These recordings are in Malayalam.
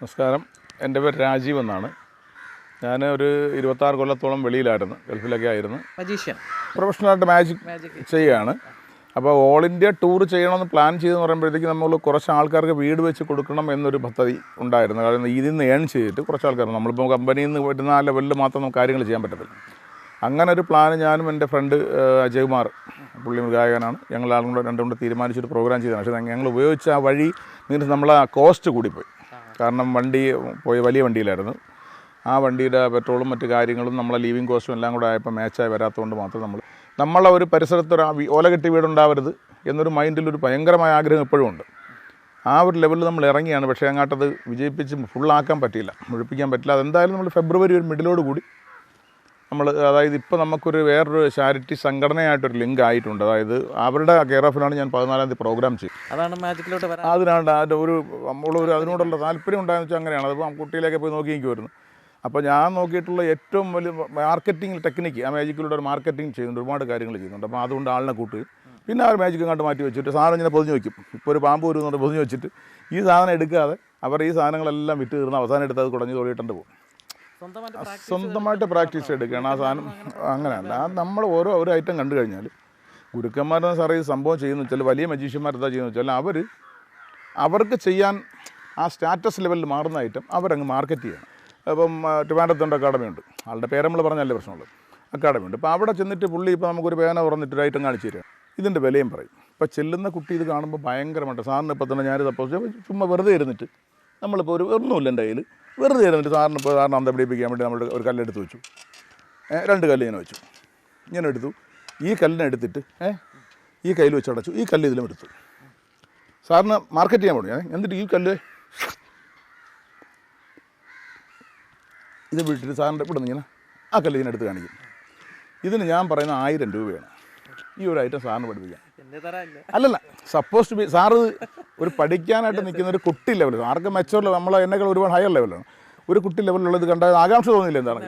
നമസ്കാരം. എന്റെ പേര് രാജീവ് എന്നാണ്. ഞാൻ ഒരു ഇരുപത്താറ് കൊല്ലത്തോളം വെളിയിലായിരുന്നു. ഗൾഫിലൊക്കെ ആയിരുന്നു. മജീഷ്യൻ പ്രൊഫഷണലായിട്ട് മാജിക് മാജിക് ചെയ്യുകയാണ്. അപ്പോൾ ഓൾ ഇന്ത്യ ടൂർ ചെയ്യണമെന്ന് പ്ലാൻ ചെയ്തെന്ന് പറയുമ്പോഴത്തേക്ക് നമ്മൾ കുറച്ച് ആൾക്കാർക്ക് വീട് വെച്ച് കൊടുക്കണം എന്നൊരു പദ്ധതി ഉണ്ടായിരുന്നു. കാരണം ഇതിൽ നിന്ന് ഏൺ ചെയ്തിട്ട് കുറച്ച് ആൾക്കാർ നമ്മളിപ്പോൾ കമ്പനിയിൽ നിന്ന് വരുന്ന ആ ലെവലിൽ മാത്രം നമുക്ക് കാര്യങ്ങൾ ചെയ്യാൻ പറ്റത്തില്ല. അങ്ങനെ ഒരു പ്ലാൻ ഞാനും എന്റെ ഫ്രണ്ട് അജയ്കുമാർ പുള്ളി ഗായകനാണ് ഞങ്ങൾ ആളും കൂടെ രണ്ടും കൂടെ തീരുമാനിച്ചൊരു പ്രോഗ്രാം ചെയ്തതാണ്. പക്ഷേ ഞങ്ങൾ ഉപയോഗിച്ച ആ വഴി മീൻസ് നമ്മളെ കോസ്റ്റ് കൂടിപ്പോയി. കാരണം വണ്ടി പോയി വലിയ വണ്ടിയിലായിരുന്നു. ആ വണ്ടിയുടെ പെട്രോളും മറ്റു കാര്യങ്ങളും നമ്മളെ ലീവിങ് കോസ്റ്റും എല്ലാം കൂടെ ആയപ്പോൾ മാച്ചായി വരാത്തതുകൊണ്ട് മാത്രം നമ്മൾ നമ്മളെ ഒരു പരിസരത്ത് ഒരു ഓല കെട്ടി വീടുണ്ടാവരുത് എന്നൊരു മൈൻഡിൽ ഒരു ഭയങ്കരമായ ആഗ്രഹം ഇപ്പോഴും ഉണ്ട്. ആ ഒരു ലെവലിൽ നമ്മൾ ഇറങ്ങിയാണ്. പക്ഷേ അങ്ങോട്ടത് വിജയിപ്പിച്ച് ഫുള്ളാക്കാൻ പറ്റിയില്ല. മുഴുപ്പിക്കാൻ പറ്റില്ല. അതെന്തായാലും നമ്മൾ ഫെബ്രുവരി ഒരു മിഡിലോട് കൂടി നമ്മൾ അതായത് ഇപ്പോൾ നമുക്കൊരു വേറൊരു ചാരിറ്റി സംഘടനയായിട്ടൊരു ലിങ്ക് ആയിട്ടുണ്ട്. അതായത് അവരുടെ കെയർ ഓഫിലാണ് ഞാൻ പതിനാലാം തീയതി പ്രോഗ്രാം ചെയ്യും. അതാണ് മാജിക്കിലോട്ട് വരാൻ അതിനാണ്ട് അതിന്റെ ഒരു നമ്മളൊരു അതിനോടുള്ള താല്പര്യം ഉണ്ടായെന്ന് വെച്ചാൽ അങ്ങനെയാണ്. അതിപ്പോൾ കുട്ടിയിലേക്ക് പോയി നോക്കി വരുന്നു അപ്പോൾ ഞാൻ നോക്കിയിട്ടുള്ള ഏറ്റവും വലിയ മാർക്കറ്റിംഗ് ടെക്നിക്ക് ആ മാജിക്കിലൂടെ ഒരു മാർക്കറ്റിംഗ് ചെയ്യുന്നുണ്ട് ഒരുപാട് കാര്യങ്ങൾ ചെയ്യുന്നുണ്ട്. അപ്പോൾ അതുകൊണ്ട് ആളിനെ കൂട്ടുകയും പിന്നെ ആ മാജിക് അങ്ങോട്ട് മാറ്റി വെച്ചിട്ട് സാധനം ഇങ്ങനെ പൊതിഞ്ഞ് വെക്കും. ഇപ്പോൾ ഒരു പാമ്പ് വരുന്നുണ്ട് പൊതിഞ്ഞ് വെച്ചിട്ട്. ഈ സാധനം എടുക്കാതെ അവർ ഈ സാധനങ്ങളെല്ലാം വിറ്റ് തീർന്ന് അവസാനം എടുത്ത് അത് കുടഞ്ഞ് തൊഴിയിട്ടുണ്ട് പോകും സ്വന്തമായിട്ട് പ്രാക്ടീസ് എടുക്കണം. ആ സാധനം അങ്ങനെയല്ല. നമ്മൾ ഓരോ ഒരു ഐറ്റം കണ്ടു കഴിഞ്ഞാൽ ഗുരുക്കന്മാരെന്ന് സാറേ ഈ സംഭവം ചെയ്യുന്ന വെച്ചാൽ വലിയ മജീഷ്യന്മാർ എന്താ ചെയ്യുന്നത് വെച്ചാൽ അവർ അവർക്ക് ചെയ്യാൻ ആ സ്റ്റാറ്റസ് ലെവലിൽ മാറുന്ന ഐറ്റം അവരങ്ങ് മാർക്കറ്റ് ചെയ്യണം. അപ്പം ട്രിവാൻഡത്തുണ്ട് അക്കാഡമി ഉണ്ട് ആളുടെ പേര് നമ്മൾ പറഞ്ഞല്ലേ പ്രശ്നമുള്ളൂ. അക്കാഡമി ഉണ്ട് അപ്പോൾ അവിടെ ചെന്നിട്ട് പുള്ളി ഇപ്പോൾ നമുക്കൊരു പേന തുറന്നിട്ട് ഒരു ഐറ്റം കാണിച്ചു തരാം. ഇതിന്റെ വിലയും പറയും. ഇപ്പോൾ ചെല്ലുന്ന കുട്ടി ഇത് കാണുമ്പോൾ ഭയങ്കരമായിട്ട് സാറിന് ഇപ്പോൾ തന്നെ ഞാൻ സപ്പോസ് ചുമ്മാ വെറുതെ ഇരുന്നിട്ട് നമ്മളിപ്പോൾ ഒരു ഒന്നുമില്ല എന്റെ കയ്യിൽ. വെറുതെ ഇരുന്നിട്ട് സാറിന് ഇപ്പോൾ സാറിന് അന്ത പിടിപ്പിക്കാൻ വേണ്ടി നമ്മൾ ഒരു കല്ലെടുത്ത് വെച്ചു. രണ്ട് കല്ല് ഇങ്ങനെ വെച്ചു. ഇങ്ങനെ എടുത്തു. ഈ കല്ലിനെ എടുത്തിട്ട് ഈ കയ്യിൽ വെച്ച് അടച്ചു. ഈ കല്ല് ഇതിലും എടുത്തു. സാറിന് മാർക്കറ്റ് ചെയ്യാൻ ഞാൻ എന്നിട്ട് ഈ കല്ല് ഇത് വിട്ടിട്ട് സാറിന്റെ ഇവിടെ നിന്ന് ഇങ്ങനെ ആ കല്ല് ഇങ്ങനെ എടുത്ത് കാണിക്കും. ഇതിന് ഞാൻ പറയുന്ന ആയിരം രൂപയാണ്. ഈ ഒരു ഐറ്റം സാറിന് തരാല്ല അല്ലല്ല സപ്പോസ് ടു ബി സാറ് ഒരു പഠിക്കാനായിട്ട് നിൽക്കുന്ന ഒരു കുട്ടി ലെവൽ ആർക്കും മെച്ചൂർ ലെവൽ നമ്മളെ എന്നെക്കാൾ ഒരുപാട് ഹയർ ലെവലാണ് ഒരു കുട്ടി ലെവലിലുള്ളത് കണ്ടാൽ ആകാംക്ഷ തോന്നില്ല എന്താണ്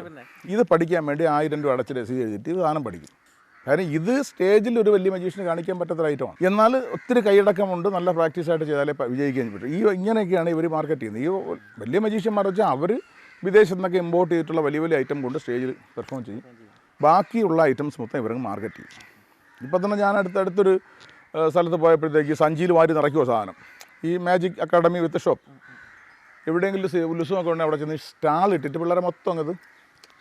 ഇത് പഠിക്കാൻ വേണ്ടി ആയിരം രൂപ അടച്ച് രസീത് എഴുതിയിട്ട് ഇത് സാധനം പഠിക്കും. കാരണം ഇത് സ്റ്റേജിൽ ഒരു വലിയ മജീഷ്യന് കാണിക്കാൻ പറ്റാത്ത ഐറ്റമാണ് എന്നാൽ ഒത്തിരി കൈയടക്കമുണ്ട് നല്ല പ്രാക്ടീസ് ആയിട്ട് ചെയ്താലേ വിജയിക്കാൻ പറ്റും. ഈ ഇങ്ങനെയൊക്കെയാണ് ഇവർ മാർക്കറ്റ് ചെയ്യുന്നത്. ഈ വലിയ മജീഷ്യന്മാർ വെച്ചാൽ അവർ വിദേശത്തു നിന്നൊക്കെ ഇമ്പോർട്ട് ചെയ്തിട്ടുള്ള വലിയ വലിയ ഐറ്റം കൊണ്ട് സ്റ്റേജിൽ പെർഫോം ചെയ്യും. ബാക്കിയുള്ള ഐറ്റംസ് മൊത്തം ഇവർക്ക് മാർക്കറ്റ് ചെയ്യും. ഇപ്പോൾ തന്നെ ഞാൻ അടുത്ത അടുത്തൊരു സ്ഥലത്ത് പോയപ്പോഴത്തേക്ക് സഞ്ചിയിൽ വാരി നിറയ്ക്കുമോ സാധനം. ഈ മാജിക് അക്കാഡമി വിത്ത് ഷോപ്പ്. എവിടെയെങ്കിലും ഉത്സവമൊക്കെ ഉണ്ടെങ്കിൽ അവിടെ ചെന്ന് സ്റ്റാൾ ഇട്ടിട്ട് പിള്ളേരെ മൊത്തം അങ്ങത്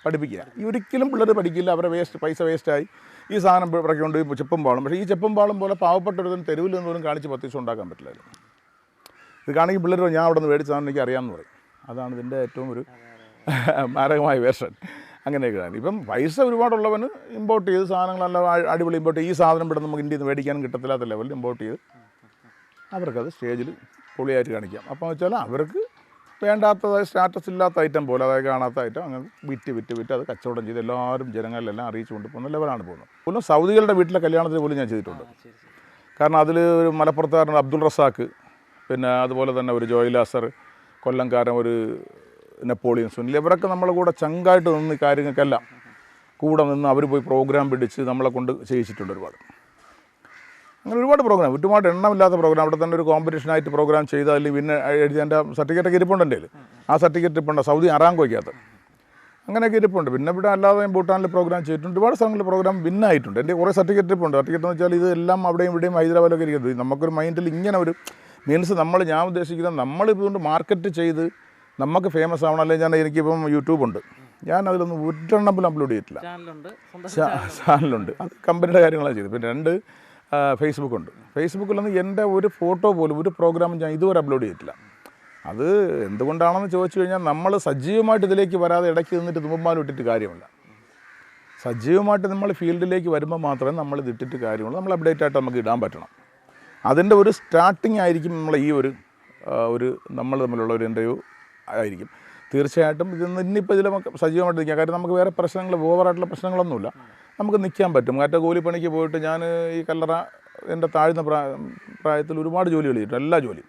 പഠിപ്പിക്കുക. ഈ ഒരിക്കലും പിള്ളേർ പഠിക്കില്ല അവരെ വേസ്റ്റ് പൈസ വേസ്റ്റായി ഈ സാധനം ഇറക്കിക്കൊണ്ട് ഈ ചെപ്പും പാളും. പക്ഷേ ഈ ചെപ്പും പാളും പോലെ പാവപ്പെട്ട പാവപ്പെട്ടൊരുത്തൻ തെരുവിൽ നിന്ന് പോലും കാണിച്ച് പത്ത് ദിവസം ഉണ്ടാക്കാൻ പറ്റില്ലായിരുന്നു. ഇത് കാണിക്കും പിള്ളേർ ഞാൻ അവിടെ നിന്ന് മേടിച്ചതാണ് എനിക്ക് അറിയാമെന്ന് പറയും. അതാണ് ഇതിന്റെ ഏറ്റവും ഒരു മാരകമായ വേർഷൻ. അങ്ങനെയൊക്കെയാണ് ഇപ്പം പൈസ ഒരുപാടുള്ളവന് ഇമ്പോർട്ട് ചെയ്ത് സാധനങ്ങളെല്ലാം അടിപൊളി ഇമ്പോർട്ട് ഈ സാധനം ഇവിടെ നമുക്ക് ഇന്ത്യയിൽ നിന്ന് മേടിക്കാനും കിട്ടത്തില്ലാത്ത ലെവലിൽ ഇമ്പോർട്ട് ചെയ്ത് അവർക്കത് സ്റ്റേജിൽ പൊളിയായിട്ട് കാണിക്കാം. അപ്പോൾ വെച്ചാൽ അവർക്ക് വേണ്ടാത്തതായ സ്റ്റാറ്റസ് ഇല്ലാത്ത ഐറ്റം പോലെ അതായത് കാണാത്ത ഐറ്റം അങ്ങനെ വിറ്റ് വിറ്റ് വിറ്റ് അത് കച്ചവടം ചെയ്ത് എല്ലാവരും ജനങ്ങളിലെല്ലാം അറിയിച്ചു കൊണ്ട് പോകുന്ന ലെവലാണ് പോകുന്നത്. പോലും സൗദികളുടെ വീട്ടിലെ കല്യാണത്തിന് പോലും ഞാൻ ചെയ്തിട്ടുണ്ട്. കാരണം അതിൽ ഒരു മലപ്പുറത്തുകാരൻ അബ്ദുൾ റസാക്ക്. പിന്നെ അതുപോലെ തന്നെ ഒരു ജോയിലാസർ കൊല്ലംകാരൻ ഒരു നെപ്പോളിയൻ സുനിൽ. ഇവരൊക്കെ നമ്മളെ കൂടെ ചങ്കായിട്ട് നിന്ന് കാര്യങ്ങൾക്കെല്ലാം. കൂടെ നിന്ന് അവർ പോയി പ്രോഗ്രാം പിടിച്ച് നമ്മളെ കൊണ്ട് ചെയ്യിച്ചിട്ടുണ്ട് ഒരുപാട്. അങ്ങനെ ഒരുപാട് പ്രോഗ്രാം ഒരുപാട് എണ്ണമില്ലാത്ത പ്രോഗ്രാം അവിടെ തന്നെ ഒരു കോമ്പറ്റീഷനായിട്ട് പ്രോഗ്രാം ചെയ്ത് അതിൽ പിന്നെ എഴുതി എന്റെ സർട്ടിഫിക്കറ്റൊക്കെ ഇരിപ്പുണ്ട് ആ സർട്ടിഫിക്കറ്റ് ഇരിപ്പുണ്ട് സൗദി അറാങ്കോയ്ക്കകത്ത് അങ്ങനെയൊക്കെ ഇരിപ്പുണ്ട്. പിന്നെ ഇവിടെ അല്ലാതെ ഭൂട്ടാനിൽ പ്രോഗ്രാം ചെയ്തിട്ടുണ്ട്. ഒരുപാട് സ്ഥലങ്ങളിൽ പ്രോഗ്രാം വിൻ ആയിട്ടുണ്ട്. എന്റെ കുറേ സർട്ടിഫിക്കറ്റ് ഇരിപ്പുണ്ട്. സർട്ടിഫിക്കറ്റ് എന്ന് വെച്ചാൽ ഇത് എല്ലാം അവിടെയും ഇവിടെയും ഹൈദരാബാദിലൊക്കെ ഇരിക്കുന്നത്. നമുക്കൊരു മൈൻഡിൽ ഇങ്ങനെ ഒരു മീൻസ് നമ്മൾ ഞാൻ ഉദ്ദേശിക്കുന്നത് നമ്മളിതുകൊണ്ട് മാർക്കറ്റ് ചെയ്ത് നമുക്ക് ഫേമസ് ആവണം അല്ലെങ്കിൽ ഞാൻ എനിക്കിപ്പം യൂട്യൂബുണ്ട് ഞാൻ അതിലൊന്നും ഒരെണ്ണം പോലും അപ്ലോഡ് ചെയ്തിട്ടില്ല. ചാനലുണ്ട് അത് കമ്പനിയുടെ കാര്യങ്ങളാണ് ചെയ്തത്. പിന്നെ രണ്ട് ഫേസ്ബുക്കുണ്ട് ഫേസ്ബുക്കിലൊന്നും എന്റെ ഒരു ഫോട്ടോ പോലും ഒരു പ്രോഗ്രാമും ഞാൻ ഇതുവരെ അപ്ലോഡ് ചെയ്തിട്ടില്ല. അത് എന്തുകൊണ്ടാണെന്ന് ചോദിച്ചു കഴിഞ്ഞാൽ നമ്മൾ സജീവമായിട്ട് ഇതിലേക്ക് വരാതെ ഇടയ്ക്ക് നിന്നിട്ട് തുമ്പമാലും ഇട്ടിട്ട് കാര്യമില്ല. സജീവമായിട്ട് നമ്മൾ ഫീൽഡിലേക്ക് വരുമ്പോൾ മാത്രമേ നമ്മൾ ഇത് ഇട്ടിട്ട് കാര്യമുള്ളൂ. നമ്മൾ അപ്ഡേറ്റ് ആയിട്ട് നമുക്ക് ഇടാൻ പറ്റണം. അതിന്റെ ഒരു സ്റ്റാർട്ടിങ് ആയിരിക്കും നമ്മൾ ഈ ഒരു ഒരു നമ്മൾ തമ്മിലുള്ള ഒരു ഇന്റർവ്യൂ ആയിരിക്കും. തീർച്ചയായിട്ടും ഇത് ഇന്നിപ്പോൾ ഇതിൽ നമുക്ക് സജീവമായിട്ട് നിൽക്കാം കാര്യം നമുക്ക് വേറെ പ്രശ്നങ്ങൾ ഓവറായിട്ടുള്ള പ്രശ്നങ്ങളൊന്നുമില്ല. നമുക്ക് നിൽക്കാൻ പറ്റും. മറ്റേ കൂലിപ്പണിക്ക് പോയിട്ട് ഞാൻ ഈ കല്ലറ എന്റെ താഴ്ന്ന പ്രായത്തിൽ ഒരുപാട് ജോലി ചെയ്തിട്ടുണ്ട്. എല്ലാ ജോലിയും.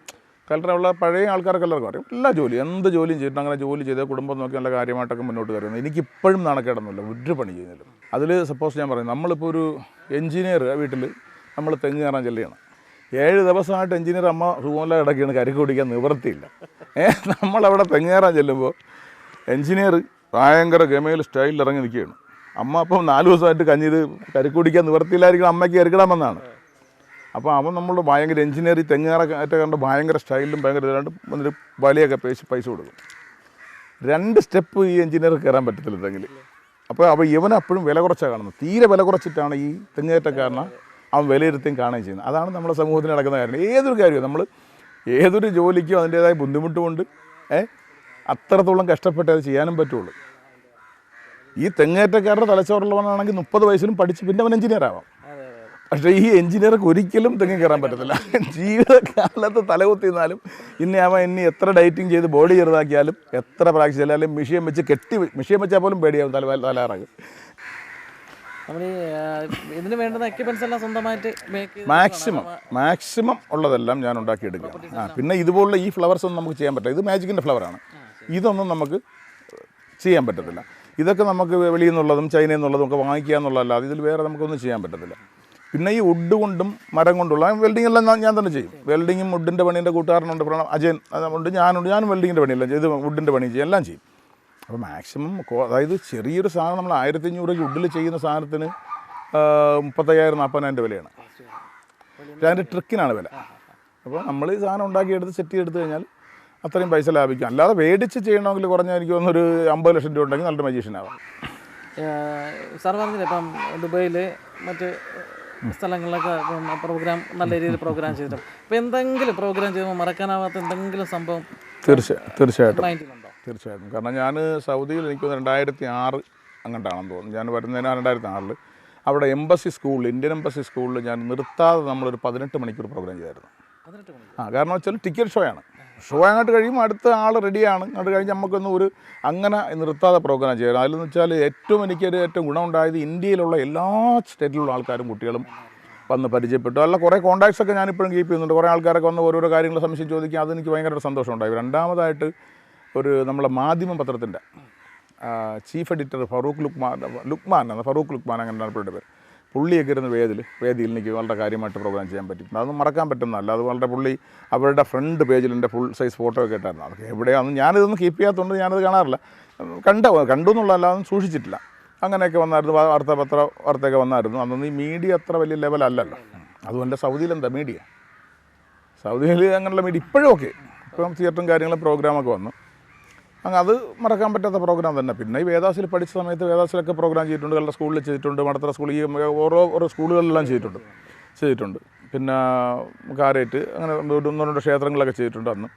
കല്ലറ ഉള്ള പഴയ ആൾക്കാർക്ക് എല്ലാവർക്കും അറിയാം. എല്ലാ ജോലിയും. എന്ത് ജോലിയും ചെയ്തിട്ട് അങ്ങനെ ജോലി ചെയ്ത് കുടുംബം നോക്കി നല്ല കാര്യമായിട്ടൊക്കെ മുന്നോട്ട് കയറുന്നത്. എനിക്കിപ്പോഴും നാണക്കേടൊന്നുമില്ല. ഒരു പണി ചെയ്യുന്നില്ല. അതിൽ സപ്പോസ് ഞാൻ പറയും നമ്മളിപ്പോൾ ഒരു എൻജിനീയർ വീട്ടിൽ നമ്മൾ തെങ്ങ് കയറാൻ ചെല്ലുകയാണ്. ഏഴ് ദിവസമായിട്ട് എഞ്ചിനീയർ അമ്മ റൂമിലെ കിടക്കുകയാണ് കരിക്ക് കുടിക്കാൻ നിവൃത്തിയില്ല. ഏ നമ്മളവിടെ തെങ്ങേറാൻ ചെല്ലുമ്പോൾ എഞ്ചിനീയർ ഭയങ്കര ഗമയിൽ സ്റ്റൈലിൽ ഇറങ്ങി നിൽക്കുകയാണ്. അമ്മ അപ്പം നാല് ദിവസമായിട്ട് കഞ്ഞിത് കരുക്ക് കുടിക്കാൻ നിവർത്തിയില്ലായിരിക്കണം അമ്മയ്ക്ക് എരുക്കിടാമെന്നാണ് അപ്പോൾ അവൻ നമ്മൾ ഭയങ്കര എഞ്ചിനീയർ ഈ തെങ്ങേറൊക്കെ കണ്ട് ഭയങ്കര സ്റ്റൈലിലും ഭയങ്കര ഇതാണ്ട് വന്നിട്ട് വലിയൊക്കെ പേശി പൈസ കൊടുക്കും. രണ്ട് സ്റ്റെപ്പ് ഈ എഞ്ചിനീയർ കയറാൻ പറ്റത്തില്ല തെങ്ങിൽ അപ്പോൾ അപ്പോൾ ഇവനെപ്പോഴും വില കുറച്ചാണ് കാണുന്നത്. തീരെ വില കുറച്ചിട്ടാണ് ഈ തെങ്ങേറ്റക്കാരനെ അവൻ വിലയിരുത്തിയും കാണുകയും ചെയ്യുന്നത്. അതാണ് നമ്മുടെ സമൂഹത്തിൽ നടക്കുന്ന കാര്യം. ഏതൊരു കാര്യവും നമ്മൾ ഏതൊരു ജോലിക്കും അതിന്റേതായ ബുദ്ധിമുട്ടുമുണ്ട്. ഏ? അത്രത്തോളം കഷ്ടപ്പെട്ട് അത് ചെയ്യാനും പറ്റുള്ളൂ. ഈ തെങ്ങേറ്റക്കാരുടെ തലച്ചോറുള്ളവനാണെങ്കിൽ മുപ്പത് വയസ്സിലും പഠിച്ച് പിന്നെ അവൻ എഞ്ചിനീയർ ആവാം. പക്ഷേ ഈ എഞ്ചിനീയർക്ക് ഒരിക്കലും തെങ്ങി കയറാൻ പറ്റത്തില്ല. ജീവിതകാലത്ത് തലകുത്തി നിന്നാലും ഇനി അവൻ ഇനി എത്ര ഡയറ്റിങ് ചെയ്ത് ബോഡി ചെറുതാക്കിയാലും എത്ര പ്രാക്ടീസ് ചെയ്താലും മിഷീൻ വെച്ച് കെട്ടി മിഷീൻ വെച്ചാൽ പോലും പേടിയാവും തല തലയിറങ്ങും നമ്മൾ ഈ ആ, ഇതിന് വേണ്ടുന്ന എക്യുപ്മെന്റ്സ് എല്ലാം സ്വന്തമായിട്ട് മേക്ക് ചെയ്ത് മാക്സിമം മാക്സിമം ഉള്ളതെല്ലാം ഞാൻ ഉണ്ടാക്കിയെടുക്കുക ആ പിന്നെ ഇതുപോലുള്ള ഈ ഫ്ലവർസ് ഒന്നും നമുക്ക് ചെയ്യാൻ പറ്റില്ല. ഇത് മാജിക്കിന്റെ ഫ്ലവറാണ് ഇതൊന്നും നമുക്ക് ചെയ്യാൻ പറ്റത്തില്ല. ഇതൊക്കെ നമുക്ക് വെളിയിൽ നിന്നുള്ളതും ചൈനയിൽ നിന്നുള്ളതും ഒക്കെ വാങ്ങിക്കുക എന്നുള്ളതല്ലാതെ ഇതിൽ വേറെ നമുക്കൊന്നും ചെയ്യാൻ പറ്റത്തില്ല. പിന്നെ ഈ വുഡ് കൊണ്ടും മരം കൊണ്ടുള്ള വെൽഡിംഗ് എല്ലാം ഞാൻ- തന്നെ ചെയ്യും. വെൽഡിങ്ങും വുഡിന്റെ പണീന്റെ കൂട്ടുകാരനുണ്ട് പ്രണം അജയൻ അതുകൊണ്ട് ഞാനുണ്ട് ഞാനും വെൽഡിങ്ങിന്റെ പണിയെല്ലാം ചെയ്ത് വുഡിന്റെ പണി ചെയ്യും എല്ലാം ചെയ്യും. അപ്പോൾ മാക്സിമം അതായത് ചെറിയൊരു സാധനം നമ്മൾ ആയിരത്തി അഞ്ഞൂറ് ഉള്ളിൽ ചെയ്യുന്ന സാധനത്തിന് മുപ്പത്തയ്യായിരം നാൽപ്പതിനായിരം രൂപ വിലയാണ്. പക്ഷേ അതിന്റെ ട്രിക്കിനാണ് വില. അപ്പോൾ നമ്മൾ ഈ സാധനം ഉണ്ടാക്കിയെടുത്ത് സെറ്റ് ചെയ്തെടുത്ത് കഴിഞ്ഞാൽ അത്രയും പൈസ ലാഭിക്കും. അല്ലാതെ മേടിച്ച് ചെയ്യണമെങ്കിൽ കുറഞ്ഞ എനിക്ക് തോന്നുന്നൊരു അമ്പത് ലക്ഷം രൂപ ഉണ്ടെങ്കിൽ നല്ലൊരു മജീഷ്യൻ ആവാം. സാർ പറഞ്ഞില്ലേ ഇപ്പം ദുബൈയിൽ മറ്റ് സ്ഥലങ്ങളിലൊക്കെ പ്രോഗ്രാം നല്ല രീതിയിൽ പ്രോഗ്രാം ചെയ്തിട്ടുണ്ട് അപ്പോൾ എന്തെങ്കിലും പ്രോഗ്രാം ചെയ്യുമ്പോൾ മറക്കാനാവാത്ത എന്തെങ്കിലും സംഭവം തീർച്ചയായും തീർച്ചയായിട്ടും. തീർച്ചയായിട്ടും. കാരണം ഞാൻ സൗദിയിൽ എനിക്ക് രണ്ടായിരത്തി ആറ് അങ്ങോട്ടാണെന്ന് തോന്നുന്നു. ഞാൻ വരുന്നതിന് രണ്ടായിരത്തി ആറിൽ അവിടെ എംബസി സ്കൂളിൽ ഇന്ത്യൻ എംബസി സ്കൂളിൽ ഞാൻ നിർത്താതെ നമ്മളൊരു പതിനെട്ട് മണിക്കൂർ പ്രോഗ്രാം ചെയ്തായിരുന്നു. ആ കാരണം വെച്ചാൽ ടിക്കറ്റ് ഷോ ആണ്. ഷോ അങ്ങോട്ട് കഴിയുമ്പോൾ അടുത്ത ആൾ റെഡിയാണ് അങ്ങോട്ട് കഴിഞ്ഞ് നമുക്കൊന്ന് ഒരു അങ്ങനെ നിർത്താതെ പ്രോഗ്രാം ചെയ്യണം. അതിലെന്ന് വെച്ചാൽ ഏറ്റവും എനിക്കൊരു ഏറ്റവും ഗുണമുണ്ടായത് ഇന്ത്യയിലുള്ള എല്ലാ സ്റ്റേറ്റിലുള്ള ആൾക്കാരും കുട്ടികളും വന്ന് പരിചയപ്പെട്ടു. അല്ല കുറേ കോൺടാക്ട്സൊക്കെ ഞാനിപ്പോഴും കീപ്പ് ചെയ്യുന്നുണ്ട്. കുറേ ആൾക്കാരൊക്കെ വന്ന് ഓരോരോ കാര്യങ്ങൾ സംശയം ചോദിക്കുക അതെനിക്ക് ഭയങ്കര സന്തോഷമുണ്ടായി. രണ്ടാമതായിട്ട് ഒരു നമ്മളെ മാധ്യമ പത്രത്തിന്റെ ചീഫ് എഡിറ്റർ ഫറൂഖ് ലുക്മാൻ ലുക്മാൻ എന്ന ഫറൂഖ് ലുക്മാൻ അങ്ങനെ പുള്ളിയുടെ പേര്. പുള്ളിയൊക്കെ ഇരുന്ന് വേദിൽ വേദിയിൽ എനിക്ക് വളരെ കാര്യമായിട്ട് പ്രോഗ്രാം ചെയ്യാൻ പറ്റും അതൊന്നും മറക്കാൻ പറ്റുന്നതല്ല. അത് വളരെ പുള്ളി അവരുടെ ഫ്രണ്ട് പേജിൽ എന്റെ ഫുൾ സൈസ് ഫോട്ടോ ഒക്കെ ഇട്ടായിരുന്നു. അതൊക്കെ എവിടെയാണെന്ന് ഞാനിതൊന്നും കീപ്പ് ചെയ്യാത്തതുകൊണ്ട് ഞാനത് കാണാറില്ല. കണ്ട കണ്ടു എന്നുള്ളതല്ല അതൊന്നും സൂക്ഷിച്ചിട്ടില്ല. അങ്ങനെയൊക്കെ വന്നായിരുന്നു. വാർത്ത പത്ര വാർത്തയൊക്കെ വന്നായിരുന്നു. അന്നൊന്നും ഈ മീഡിയ അത്ര വലിയ ലെവലല്ലല്ലോ അതുകൊണ്ട് സൗദിയിൽ എന്താ മീഡിയ സൗദിയിൽ അങ്ങനെയുള്ള മീഡിയ ഇപ്പോഴും ഓക്കെ ഇപ്പം തിയേറ്ററും കാര്യങ്ങളും പ്രോഗ്രാമൊക്കെ വന്നു. അങ്ങ് അത് മറക്കാൻ പറ്റാത്ത പ്രോഗ്രാം തന്നെ. പിന്നെ ഈ വേദാസിൽ പഠിച്ച സമയത്ത് വേദാസിലൊക്കെ പ്രോഗ്രാം ചെയ്തിട്ടുണ്ട് കളർ സ്കൂളിൽ ചെയ്തിട്ടുണ്ട് മടത്തറ സ്കൂളിൽ ഈ ഓരോ ഓരോ സ്കൂളുകളിലെല്ലാം ചെയ്തിട്ടുണ്ട് ചെയ്തിട്ടുണ്ട്. പിന്നെ കാരേറ്റ് അങ്ങനെ ഒന്ന് രണ്ട് ക്ഷേത്രങ്ങളൊക്കെ ചെയ്തിട്ടുണ്ട് അന്ന്.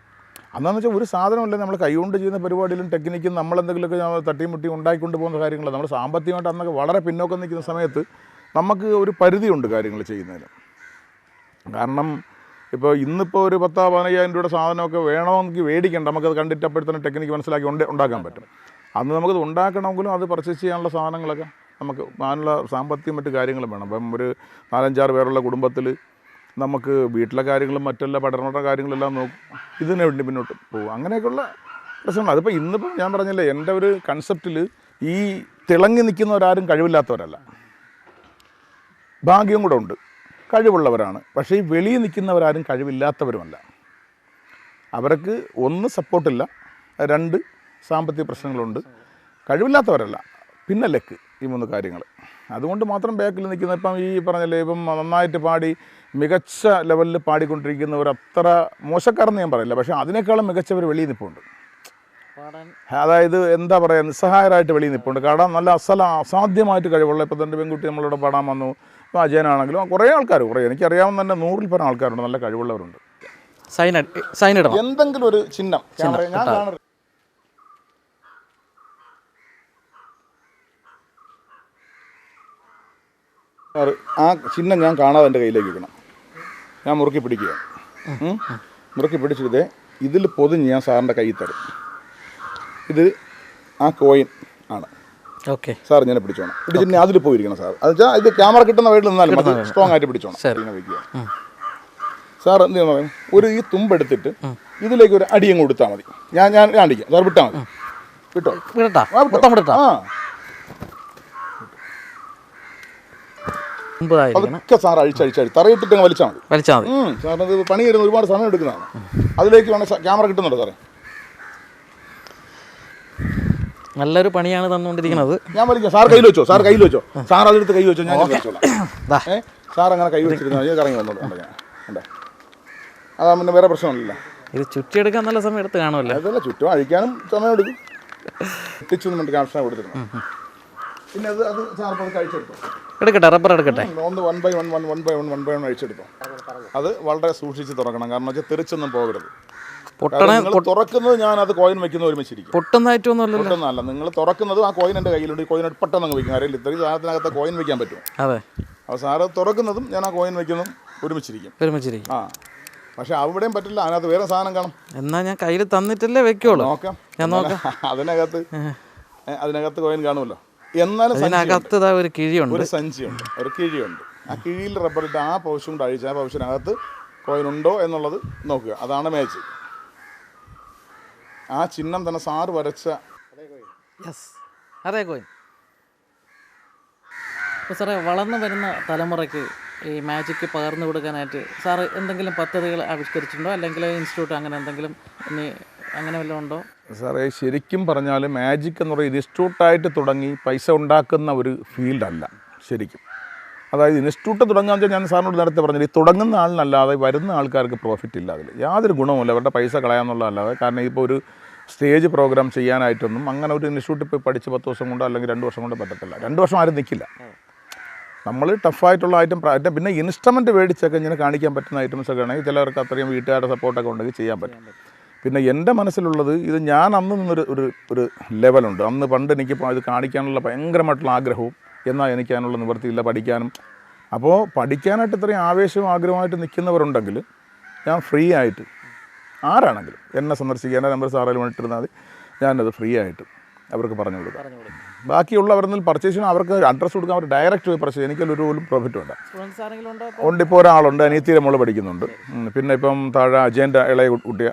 അന്നെന്ന് വെച്ചാൽ ഒരു സാധനമല്ല നമ്മൾ കൈകൊണ്ട് ചെയ്യുന്ന പരിപാടിയിലും ടെക്നിക്കും നമ്മളെന്തെങ്കിലുമൊക്കെ തട്ടിയും മുട്ടിയും ഉണ്ടായിക്കൊണ്ട് പോകുന്ന കാര്യങ്ങൾ നമ്മൾ സാമ്പത്തികമായിട്ട് അന്നൊക്കെ വളരെ പിന്നോക്കം നിൽക്കുന്ന സമയത്ത് നമുക്ക് ഒരു പരിധിയുണ്ട് കാര്യങ്ങൾ ചെയ്യുന്നതിന്. കാരണം ഇപ്പോൾ ഇന്നിപ്പോൾ ഒരു പത്താ പതിനയ്യായിരം രൂപയുടെ സാധനമൊക്കെ വേണമെങ്കിൽ മേടിക്കണ്ട. നമുക്കത് കണ്ടിട്ട് അപ്പോഴത്തെ ടെക്നിക്ക് മനസ്സിലാക്കി ഉണ്ട് ഉണ്ടാക്കാൻ പറ്റും. അന്ന് നമുക്കത് ഉണ്ടാക്കണമെങ്കിലും അത് പർച്ചേസ് ചെയ്യാനുള്ള സാധനങ്ങളൊക്കെ നമുക്ക് അതിനുള്ള സാമ്പത്തികം മറ്റു കാര്യങ്ങളും വേണം. അപ്പം ഒരു നാലഞ്ചാറ് പേരുള്ള കുടുംബത്തിൽ നമുക്ക് വീട്ടിലെ കാര്യങ്ങളും മറ്റെല്ലാ പഠനങ്ങളുടെ കാര്യങ്ങളെല്ലാം നോക്കും. ഇതിന് വേണ്ടി മുന്നോട്ട് പോകും അങ്ങനെയൊക്കെയുള്ള പ്രശ്നങ്ങൾ അതിപ്പോൾ ഇന്നിപ്പം ഞാൻ പറഞ്ഞില്ലേ എന്റെ ഒരു കൺസെപ്റ്റിൽ ഈ തിളങ്ങി നിൽക്കുന്നവരാരും കഴിവില്ലാത്തവരല്ല. ഭാഗ്യം കൂടെ ഉണ്ട്. കഴിവുള്ളവരാണ്. പക്ഷേ ഈ വെളിയിൽ നിൽക്കുന്നവരാരും കഴിവില്ലാത്തവരുമല്ല. അവർക്ക് ഒന്ന് സപ്പോർട്ടില്ല രണ്ട് സാമ്പത്തിക പ്രശ്നങ്ങളുണ്ട്. കഴിവില്ലാത്തവരല്ല പിന്നെ ലക്ക് ഈ മൂന്ന് കാര്യങ്ങൾ അതുകൊണ്ട് മാത്രം ബാക്കിൽ നിൽക്കുന്ന ഇപ്പം ഈ പറഞ്ഞല്ലേ ഇപ്പം നന്നായിട്ട് പാടി മികച്ച ലെവലിൽ പാടിക്കൊണ്ടിരിക്കുന്നവർ അത്ര മോശക്കാരെന്ന് ഞാൻ പറയില്ല. പക്ഷേ അതിനേക്കാളും മികച്ചവർ വെളിയിൽ നിൽപ്പുണ്ട്. അതായത് എന്താ പറയുക നിസ്സഹായരായിട്ട് വെളിയിൽ നിൽപ്പുണ്ട്. കാരണം നല്ല അസല അസാധ്യമായിട്ട് കഴിവുള്ള ഇപ്പോൾ തന്നെ പെൺകുട്ടി നമ്മളിവിടെ പാടാൻ വന്നു. ഇപ്പോൾ അജയനാണെങ്കിലും കുറേ ആൾക്കാർ കുറേ എനിക്കറിയാവുന്ന തന്നെ നൂറിൽ പരം ആൾക്കാരുണ്ട് നല്ല കഴിവുള്ളവരുണ്ട്. സൈൻ സൈൻ ഇടണം. എന്തെങ്കിലും ഒരു ചിഹ്നം. ഞാൻ കാണരുത് ആ ചിഹ്നം ഞാൻ കാണാതെ എന്റെ കയ്യിലേക്ക് വെക്കണം ഞാൻ മുറുക്കി പിടിക്കുക. മുറുക്കി പിടിച്ചിട്ട് ഇതിൽ പൊതിഞ്ഞ് ഞാൻ സാറിന്റെ കയ്യിൽ തരും. ഇത് ആ കോയിൻ ആണ്. ഓക്കെ. സാർ ഞാൻ പിടിച്ചോണം. പിടിച്ചിട്ട് അതിൽ പോയിരിക്കണം സാർ. അത് വെച്ചാൽ ഇത് ക്യാമറ കിട്ടുന്ന വീട്ടിൽ നിന്നാലും മതി. സ്ട്രോങ് ആയിട്ട് പിടിച്ചോണം. ഇങ്ങനെ വയ്ക്കുക സാർ എന്ത് ചെയ്യണം? ഒരു ഈ തുമ്പെടുത്തിട്ട് ഇതിലേക്ക് ഒരു അടിയും കൊടുത്താൽ മതി. ഞാൻ ഞാൻ ഞാൻ അടിക്കാം സാർ വിട്ടാൽ മതി. വിട്ടോ? വിട്ടോ. ആ. അതൊക്കെ സാർ അഴിച്ചഴിച്ചഴി തറയിട്ടിട്ട് വലിച്ചാൽ മതി. വലിച്ചാൽ മതി. സാറിന് ഇത് പണി വരുന്ന ഒരുപാട് സമയം എടുക്കുന്നതാണ്. അതിലേക്ക് വേണം ക്യാമറ കിട്ടുന്നുണ്ടോ സാറേ? നല്ലൊരു പണിയാണ് തന്നുകൊണ്ടിരിക്കുന്നത്. ഞാൻ വലിക്കാം സാർ കയ്യിൽ വെച്ചോ? സാർ കയ്യിൽ വെച്ചോ? സാർ അതെടുത്ത് കൈ വെച്ചോ? ഞാൻ സാർ അങ്ങനെ കൈ വെച്ചിരുന്നു കറങ്ങി വന്നോളൂ. അതാ പിന്നെ വേറെ പ്രശ്നമില്ലല്ലോ ഇത് ചുറ്റിയെടുക്കാൻ നല്ല സമയം എടുത്ത് കാണുമല്ലോ. അതല്ല ചുറ്റും അഴിക്കാനും സമയം എടുക്കും. എത്തിച്ചു കൊടുത്തിരുന്നത്. പിന്നെ അത് അത് സാർ കഴിച്ചെടുത്തു? എടുക്കട്ടെ റബ്ബർ എടുക്കട്ടെ. ഒന്ന് one by one one one by one one by one അഴിച്ചെടുത്തു? അത് വളരെ സൂക്ഷിച്ച് തുറക്കണം. കാരണം വെച്ചാൽ തെറിച്ചൊന്നും പോകരുത്. പൊട്ടണ നിങ്ങൾ തുറക്കുന്നത് ഞാൻ അത് കോയിൻ വെക്കുന്ന ഒരുമിച്ചിരിക്കും പൊട്ടുന്നതായിട്ടൊന്നുമല്ലല്ലോ പൊട്ടൊന്നല്ല നിങ്ങൾ തുറക്കുന്നത് ആ കോയിൻ എന്റെ കയ്യിലുണ്ട്. കോയിൻ പെട്ടെന്ന് അങ്ങ് വെക്കും. അറിയില്ല ഇത്രയും സാധനത്തിനകത്ത് കോയിൻ വെക്കാൻ പറ്റും അതെ. അപ്പോൾ സാറ് തുറക്കുന്നതും ഞാൻ ആ കോയിൻ വെക്കുന്നതും ഒരുമിച്ചിരിക്കും ഒരുമിച്ചിരിക്കും ആ. പക്ഷെ അവിടെയും പറ്റില്ല. അതിനകത്ത് വേറെ സാധനം കാണും. എന്നാ ഞാൻ കയ്യിൽ തന്നിട്ടല്ലേ വെക്കുള്ളൂ. നോക്കാം. ഞാൻ നോക്കാം. അതിനകത്ത് അതിനകത്ത് കോയിൻ കാണുമല്ലോ. എന്നാലും അതിനകത്ത് ഒരു കിഴിയുണ്ട്. ഒരു സഞ്ചിയുണ്ട്. ഒരു കിഴിയുണ്ട്. ആ കിഴിയിൽ റബ്ബറിട്ട് ആ പൗച്ചും കൊണ്ട് അഴിച്ച് ആ പൗച്ചിനകത്ത് കോയിൻ ഉണ്ടോ എന്നുള്ളത് നോക്കുക. അതാണ് മാച്ച് ആ ചിഹ്നം തന്നെ സാറ് വരച്ച യെസ് അതെ കോയിൻ സാറേ വളർന്നു വരുന്ന തലമുറയ്ക്ക് ഈ മാജിക്ക് പകർന്നു കൊടുക്കാനായിട്ട് സാറ് എന്തെങ്കിലും പദ്ധതികൾ ആവിഷ്കരിച്ചിട്ടുണ്ടോ? അല്ലെങ്കിൽ ഇൻസ്റ്റിറ്റ്യൂട്ട് അങ്ങനെ എന്തെങ്കിലും ഇനി അങ്ങനെ വല്ലതും ഉണ്ടോ? സാറേ ശരിക്കും പറഞ്ഞാൽ മാജിക് എന്ന് പറയുന്നത് ഇൻസ്റ്റിറ്റ്യൂട്ടായിട്ട് തുടങ്ങി പൈസ ഉണ്ടാക്കുന്ന ഒരു ഫീൽഡല്ല ശരിക്കും. അതായത് ഇൻസ്റ്റിറ്റ്യൂട്ട് തുടങ്ങാൻ വെച്ചാൽ ഞാൻ സാറിനോട് നേരത്തെ പറഞ്ഞില്ല ഈ തുടങ്ങുന്ന ആളിനല്ലാതെ വരുന്ന ആൾക്കാർക്ക് പ്രോഫിറ്റ് ഇല്ല അതിൽ യാതൊരു ഗുണവുമില്ല അവരുടെ പൈസ കളയാന്നുള്ളതല്ലാതെ. കാരണം ഇപ്പോൾ ഒരു സ്റ്റേജ് പ്രോഗ്രാം ചെയ്യാനായിട്ടൊന്നും അങ്ങനെ ഒരു ഇൻസ്റ്റിറ്റ്യൂട്ടിൽ പോയി പഠിച്ച് പത്ത് ദിവസം കൊണ്ടോ അല്ലെങ്കിൽ രണ്ട് വർഷം കൊണ്ടോ പറ്റത്തില്ല. രണ്ട് വർഷം ആരും നിൽക്കില്ല നമ്മൾ ടഫായിട്ടുള്ള ഐറ്റം ഐറ്റം പിന്നെ ഇൻസ്ട്രുമെന്റ് മേടിച്ചൊക്കെ ഇങ്ങനെ കാണിക്കാൻ പറ്റുന്ന ഐറ്റംസ് ഒക്കെ ആണെങ്കിൽ ചിലർക്ക് അത്രയും വീട്ടുകാരുടെ സപ്പോർട്ടൊക്കെ ഉണ്ടെങ്കിൽ ചെയ്യാൻ പറ്റും. പിന്നെ എന്റെ മനസ്സിലുള്ളത് ഇത് ഞാൻ അന്ന് നിന്നൊരു ഒരു ഒരു ലെവലുണ്ട് അന്ന് പണ്ട് എനിക്ക് ഇത് കാണിക്കാനുള്ള ഭയങ്കരമായിട്ടുള്ള ആഗ്രഹവും എന്നാൽ എനിക്ക് അതിനുള്ള നിവൃത്തിയില്ല പഠിക്കാനും. അപ്പോൾ പഠിക്കാനായിട്ട് ഇത്രയും ആവേശവും ആഗ്രഹമായിട്ട് നിൽക്കുന്നവരുണ്ടെങ്കിൽ ഞാൻ ഫ്രീ ആയിട്ട് ആരാണെങ്കിലും എന്നെ സന്ദർശിക്കുക എന്റെ നമ്പർ സാറേലും ഇട്ടിരുന്നാൽ മതി. ഞാനത് ഫ്രീ ആയിട്ട് അവർക്ക് പറഞ്ഞു കൊടുക്കാം. ബാക്കിയുള്ളവരിൽ പർച്ചേസ് ചെയ്യാൻ അവർക്ക് അഡ്രസ്സ് കൊടുക്കാൻ അവർ ഡയറക്റ്റ് പോയി പർച്ചേസ് എനിക്കൊരു ഒരു പോലും പ്രോഫിറ്റ് ആരെങ്കിലും ഉണ്ടോ ഇപ്പോൾ ഒരാളുണ്ട്. അനിയത്തിയുടെ മോൾ പഠിക്കുന്നുണ്ട്. പിന്നെ ഇപ്പം താഴെ അജയന്റെ ഇളയ കുട്ടിയ.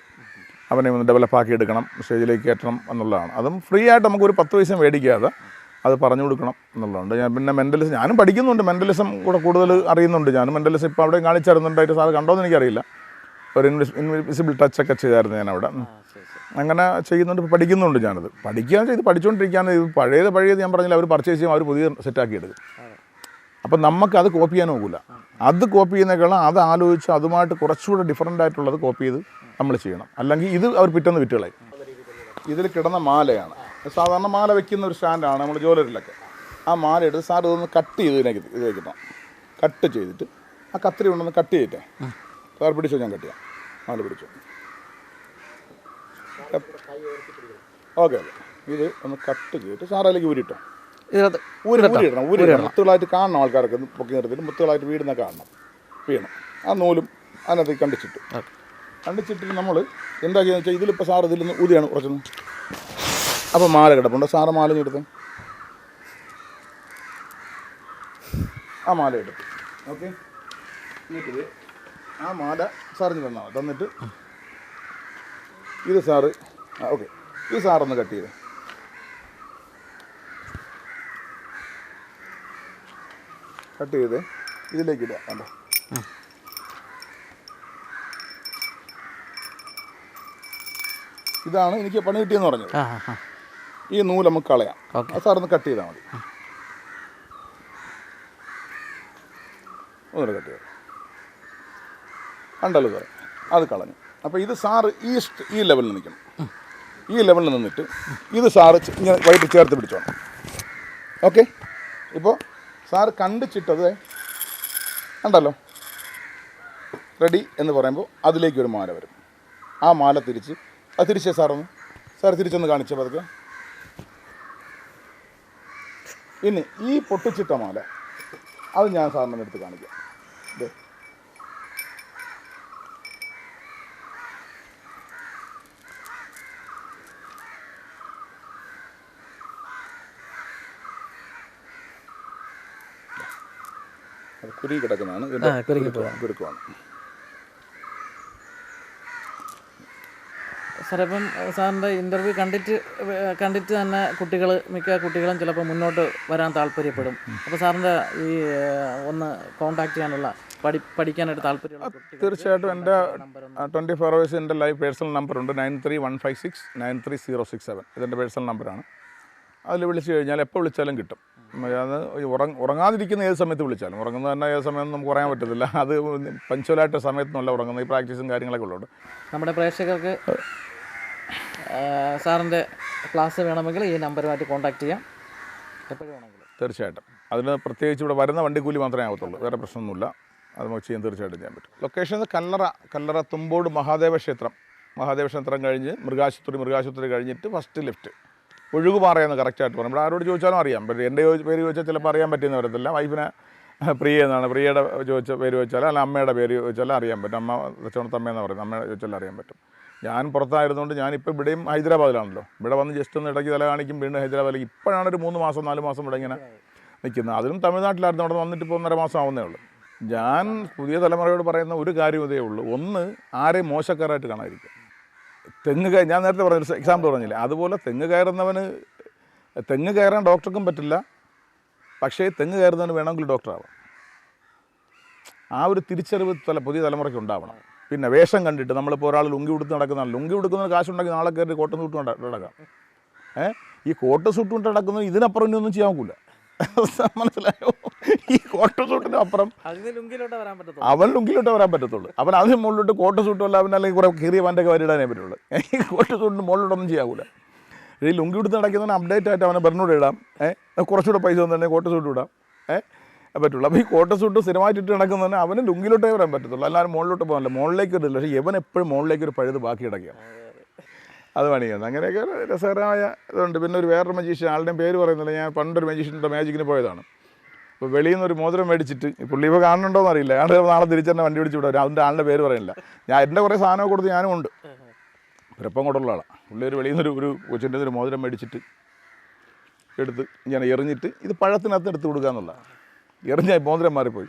അവനെ ഒന്ന് ഡെവലപ്പാക്കി എടുക്കണം സ്റ്റേജിലേക്ക് കയറ്റണം എന്നുള്ളതാണ്. അതും ഫ്രീ ആയിട്ട് നമുക്ക് ഒരു പത്ത് പൈസ മേടിക്കാതെ അത് പറഞ്ഞു കൊടുക്കണം എന്നുള്ളതുണ്ട്. ഞാൻ പിന്നെ മെന്റലിസം ഞാനും പഠിക്കുന്നുണ്ട്. മെന്റലിസം കൂടെ കൂടുതൽ അറിയുന്നുണ്ട്. ഞാനും മെന്റലിസം ഇപ്പോൾ അവിടെയും കാണിച്ചിരുന്നുണ്ടായിട്ട് സാർ കണ്ടോന്ന് എനിക്കറിയില്ല. ഒരു ഇൻവിസിബിൾ ഇൻവിസിബിൾ ടച്ചൊക്കെ ചെയ്തായിരുന്നു ഞാൻ അവിടെ അങ്ങനെ ചെയ്യുന്നുണ്ട്. ഇപ്പോൾ പഠിക്കുന്നുണ്ട് ഞാനത്. പഠിക്കാൻ ചെയ്ത് പഠിച്ചുകൊണ്ടിരിക്കുകയാണ് ഇത് പഴയത് പഴയത് ഞാൻ പറഞ്ഞില്ല അവർ പർച്ചേസ് ചെയ്യും അവർ പുതിയ സെറ്റാക്കി എടുക്കും അപ്പം നമുക്ക് അത് കോപ്പി ചെയ്യാൻ നോക്കില്ല അത് കോപ്പി ചെയ്യുന്നേക്കാളും അത് ആലോചിച്ച് അതുമായിട്ട് കുറച്ചുകൂടെ ഡിഫറന്റ് ആയിട്ടുള്ളത് കോപ്പി ചെയ്ത് നമ്മൾ ചെയ്യണം. അല്ലെങ്കിൽ ഇത് അവർ പിറ്റേന്ന് വിറ്റുകളായി. ഇതിൽ കിടന്ന മാലയാണ്. സാധാരണ മാല വെക്കുന്ന ഒരു സ്റ്റാൻഡാണ് നമ്മൾ ജോലറിലൊക്കെ ആ മാല എടുത്ത് സാർ ഇതൊന്ന് കട്ട് ചെയ്ത് ഇതിനേക്ക് ഇത് വെക്കണം കട്ട് ചെയ്തിട്ട് ആ കത്തിരി കൊണ്ടൊന്ന് കട്ട് ചെയ്തിട്ടേ സാർ പിടിച്ചോ ഞാൻ കട്ട് നാല് പിടിച്ചോ. Okay okay. ഇത് ഒന്ന് കട്ട് ചെയ്തിട്ട് സാർ അതിലേക്ക് ഊരിട്ടോ. ഇതിനകത്ത് ഊരി ഊരിയിടണം ഊരിയിടണം. മുത്തുകളായിട്ട് കാണണം ആൾക്കാർക്ക് പൊക്കി നിർത്തിയിട്ട് മുത്തുകളായിട്ട് വീടുന്ന കാണണം. വീണം. ആ നൂലും അതിനകത്ത് കണ്ടിച്ചിട്ട്. കണ്ടിച്ചിട്ട് നമ്മൾ എന്താ ചെയ്യുന്നത് വെച്ചാൽ ഇതിലിപ്പോൾ സാർ ഇതിൽ നിന്ന് ഊതിയാണ് കുറച്ചൊന്ന്. അപ്പോൾ മാല കിടപ്പുണ്ട്. സാറ് മാല എടുത്ത്. ആ മാല എടുത്തു. ഓക്കെ. എന്നിട്ട് ആ മാല സാറിന് തന്നാൽ മതി. തന്നിട്ട് ഇത് സാറ്. ആ ഓക്കെ. ഇത് സാറൊന്ന് കട്ട് ചെയ്ത്. കട്ട് ചെയ്ത്. ഇതിലേക്ക് ഇടുക കണ്ടോ? ഇതാണ് എനിക്ക് പണി കിട്ടിയെന്ന് പറഞ്ഞത്. ഈ നൂൽ നമുക്ക് കളയാം. സാറൊന്ന് കട്ട് ചെയ്താൽ മതി. ഒന്നുകൂടെ കട്ട് ചെയ്യാം കണ്ടല്ലോ സാറേ അത് കളഞ്ഞു. അപ്പോൾ ഇത് സാറ് ഈ ഈ ലെവലിൽ നിൽക്കണം. ഈ ലെവലിൽ നിന്നിട്ട് ഇത് സാറ് ഇങ്ങനെ വൈകിട്ട് ചേർത്ത് പിടിച്ചോണം. ഓക്കെ? ഇപ്പോൾ സാറ് കണ്ടിച്ചിട്ടത് കണ്ടല്ലോ? റെഡി എന്ന് പറയുമ്പോൾ അതിലേക്ക് ഒരു മാല വരും. ആ മാല തിരിച്ച് അത് തിരിച്ചേ സാറൊന്ന്? സാർ തിരിച്ചൊന്ന് കാണിച്ചേ പതുക്കെ. ഇനി ഈ പൊട്ടിച്ചിട്ട മാല അത് ഞാൻ സാറിന്റെ എടുത്ത് കാണിക്കാം. കുരുങ്ങി കിടക്കുന്നതാണ് ഇതിന്റെ കുരുക്കമാണ് സാറേ ഇപ്പം സാറിന്റെ ഇന്റർവ്യൂ കണ്ടിട്ട് കണ്ടിട്ട് തന്നെ കുട്ടികൾ മിക്ക കുട്ടികളും ചിലപ്പോൾ മുന്നോട്ട് വരാൻ താല്പര്യപ്പെടും. അപ്പോൾ സാറിന്റെ ഈ ഒന്ന് കോൺടാക്ട് ചെയ്യാനുള്ള പഠി പഠിക്കാനായിട്ട് താല്പര്യമുള്ള തീർച്ചയായിട്ടും എന്റെ ട്വന്റി ഫോർ അവേഴ്സ് എന്റെ live personal നമ്പറുണ്ട്. Nine three one five six nine three zero six seven. ഇതെന്റെ പേഴ്സണൽ നമ്പറാണ്. അതിൽ വിളിച്ച് കഴിഞ്ഞാൽ എപ്പോൾ വിളിച്ചാലും കിട്ടും. അത് ഉറങ്ങ ഉറങ്ങാതിരിക്കുന്ന ഏത് സമയത്ത് വിളിച്ചാലും. ഉറങ്ങുന്ന തന്നെ ഏത് സമയം നമുക്ക് പറയാൻ പറ്റത്തില്ല. അത് പഞ്ചുവലായിട്ട് സമയത്തൊന്നുമല്ല ഉറങ്ങുന്നത്. ഈ പ്രാക്ടീസും കാര്യങ്ങളൊക്കെ ഉള്ളതുകൊണ്ട്. നമ്മുടെ പ്രേക്ഷകർക്ക് സാറിന്റെ ക്ലാസ് വേണമെങ്കിൽ ഈ നമ്പറുമായിട്ട് കോൺടാക്ട് ചെയ്യാം. എപ്പോഴും തീർച്ചയായിട്ടും. അതിന് പ്രത്യേകിച്ച് ഇവിടെ വരുന്ന വണ്ടിക്കൂലി മാത്രമേ ആവത്തുള്ളൂ. വേറെ പ്രശ്നമൊന്നുമില്ല. അത് നമുക്ക് ചെയ്യാൻ തീർച്ചയായിട്ടും ചെയ്യാൻ പറ്റും. ലൊക്കേഷൻ കല്ലറ കല്ലറ തുമ്പോട് മഹാദേവ ക്ഷേത്രം. മഹാദേവ ക്ഷേത്രം കഴിഞ്ഞ് മൃഗാശുപത്രി മൃഗാശുപത്രി കഴിഞ്ഞിട്ട് ഫസ്റ്റ് ലിഫ്റ്റ് ഒഴുകുപാറയെന്ന് കറക്റ്റായിട്ട് പറയും. ഇവിടെ ആരോട് ചോദിച്ചാലും അറിയാം. പക്ഷേ എന്റെ പേര് ചോദിച്ചാൽ ചിലപ്പോൾ അറിയാൻ പറ്റിയെന്ന് വരത്തില്ല വൈഫിനെ പ്രിയ എന്നാണ്. പ്രിയയുടെ ചോദിച്ച പേര് ചോദിച്ചാൽ അല്ല അമ്മയുടെ പേര് ചോദിച്ചാൽ അറിയാൻ പറ്റും. അമ്മ ലക്ഷണത്തമ്മയെന്ന് പറയുന്നത്. അമ്മയുടെ ചോദിച്ചാൽ അറിയാൻ പറ്റും. ഞാൻ പുറത്തായിരുന്നുകൊണ്ട് ഞാനിപ്പോൾ ഇവിടെയും ഹൈദരാബാദിലാണല്ലോ. ഇവിടെ വന്ന് ജസ്റ്റ് ഒന്ന് ഇടയ്ക്ക് തല കാണിക്കും. വീണ്ടും ഹൈദരാബാദിലേക്ക് ഇപ്പോഴാണ് ഒരു മൂന്ന് മാസം നാല് മാസം ഇവിടെ ഇങ്ങനെ നിൽക്കുന്നത്. അതിലും തമിഴ്നാട്ടിലായിരുന്നു. അവിടെ വന്നിട്ട് ഇപ്പോൾ ഒന്നര മാസം ആവുന്നേ ഉള്ളൂ. ഞാൻ പുതിയ തലമുറയോട് പറയുന്ന ഒരു കാര്യം ഇതേ ഉള്ളൂ. ഒന്ന് ആരെയും മോശക്കാരായിട്ട് കാണാതിരിക്കുക. തെങ്ങ് ഞാൻ നേരത്തെ പറഞ്ഞ എക്സാമ്പിൾ പറഞ്ഞില്ലേ? അതുപോലെ തെങ്ങ് കയറുന്നവന് തെങ്ങ് കയറാൻ ഡോക്ടർക്കും പറ്റില്ല. പക്ഷേ തെങ്ങ് കയറുന്നവന് വേണമെങ്കിൽ ഡോക്ടറാവാം. ആ ഒരു തിരിച്ചറിവ് തല പുതിയ തലമുറയ്ക്ക് ഉണ്ടാവണം. പിന്നെ വേഷം കണ്ടിട്ട് നമ്മളിപ്പോൾ ഒരാൾ ലുങ്കി ഉടുത്ത് നടക്കുന്ന ലുങ്കി ഉടുക്കുന്ന കാശുണ്ടെങ്കിൽ നാളെ കയറി കോട്ടൻ സൂട്ട് നടക്കാം. ഏഹ് ഈ കോട്ടൻ സൂട്ട് കൊണ്ട് നടക്കുന്നത് ഇതിനപ്പുറം ഇനിയൊന്നും ചെയ്യാൻ ഒക്കില്ല. മനസ്സിലായോ ഈ കോട്ട് സൂട്ടിന് അപ്പുറം അവൻ ലുങ്കിലോട്ട് വരാൻ പറ്റത്തുള്ളൂ. അവൻ അതിന് മുകളിലോട്ട് കോട്ട സൂട്ടും അല്ല അവൻ അല്ലെങ്കിൽ കുറെ കീറിയ പാന്റൊക്കെ വരിടാനേ പറ്റുള്ളൂ. ഈ കോട്ട സൂട്ടിന് മുകളിലോട്ടൊന്നും ചെയ്യാവൂല. ഈ ലുങ്കി എടുത്ത് നടക്കുന്നവന് അപ്ഡേറ്റ് ആയിട്ട് അവനെ ബർണൂടെ ഇടാം. ഏഹ് കുറച്ചുകൂടെ പൈസ തന്നെ കോട്ട സൂട്ട് ഇടാം. ഏഹ് പറ്റുള്ളൂ അപ്പോൾ ഈ കോട്ട സൂട്ട് സ്ഥിരമായിട്ട് ഇട്ട് നടക്കുന്നവന് അവന് ലുങ്കിലോട്ടേ വരാൻ പറ്റത്തുള്ളൂ. അല്ലാതെ മുകളിലോട്ട് പോകാനല്ല. മുകളിലേക്ക് ഇടില്ല പക്ഷേ ഇവൻ എപ്പോഴും മുകളിലേക്ക് ഒരു പഴുത് ബാക്കി കിടക്കുകയാണ് അത് പണിയുന്നത് അങ്ങനെയൊക്കെ രസകരമായ ഇതുണ്ട്. പിന്നെ ഒരു വേറൊരു മജീഷ്യൻ ആളുടെയും പേര് പറയുന്നില്ല. ഞാൻ പണ്ടൊരു മജീഷ്യന്റെ മാജിക്കിന് പോയതാണ്. അപ്പോൾ വെളിയിൽ നിന്ന് ഒരു മോതിരം മേടിച്ചിട്ട് പുള്ളി ഇപ്പോൾ കാണുന്നുണ്ടോ എന്നറിയില്ല ഞാൻ നാളെ തിരിച്ചെന്നെ വണ്ടി പിടിച്ച് വിടാം അതിന്റെ ആളുടെ പേര് പറയുന്നില്ല. ഞാൻ എന്റെ കുറേ സാധനമൊക്കെ കൊടുത്ത് ഞാനും ഉണ്ട്. പിറപ്പം കൊണ്ടുള്ള ആളാണ് പുള്ളി ഒരു വെളിയിൽ നിന്ന് ഒരു കൊച്ചിന്റെ ഒരു മോതിരം മേടിച്ചിട്ട് എടുത്ത് ഇങ്ങനെ എറിഞ്ഞിട്ട് ഇത് പഴത്തിനകത്ത് എടുത്ത് കൊടുക്കുക എന്നുള്ള എറിഞ്ഞ മോതിരം മാറിപ്പോയി.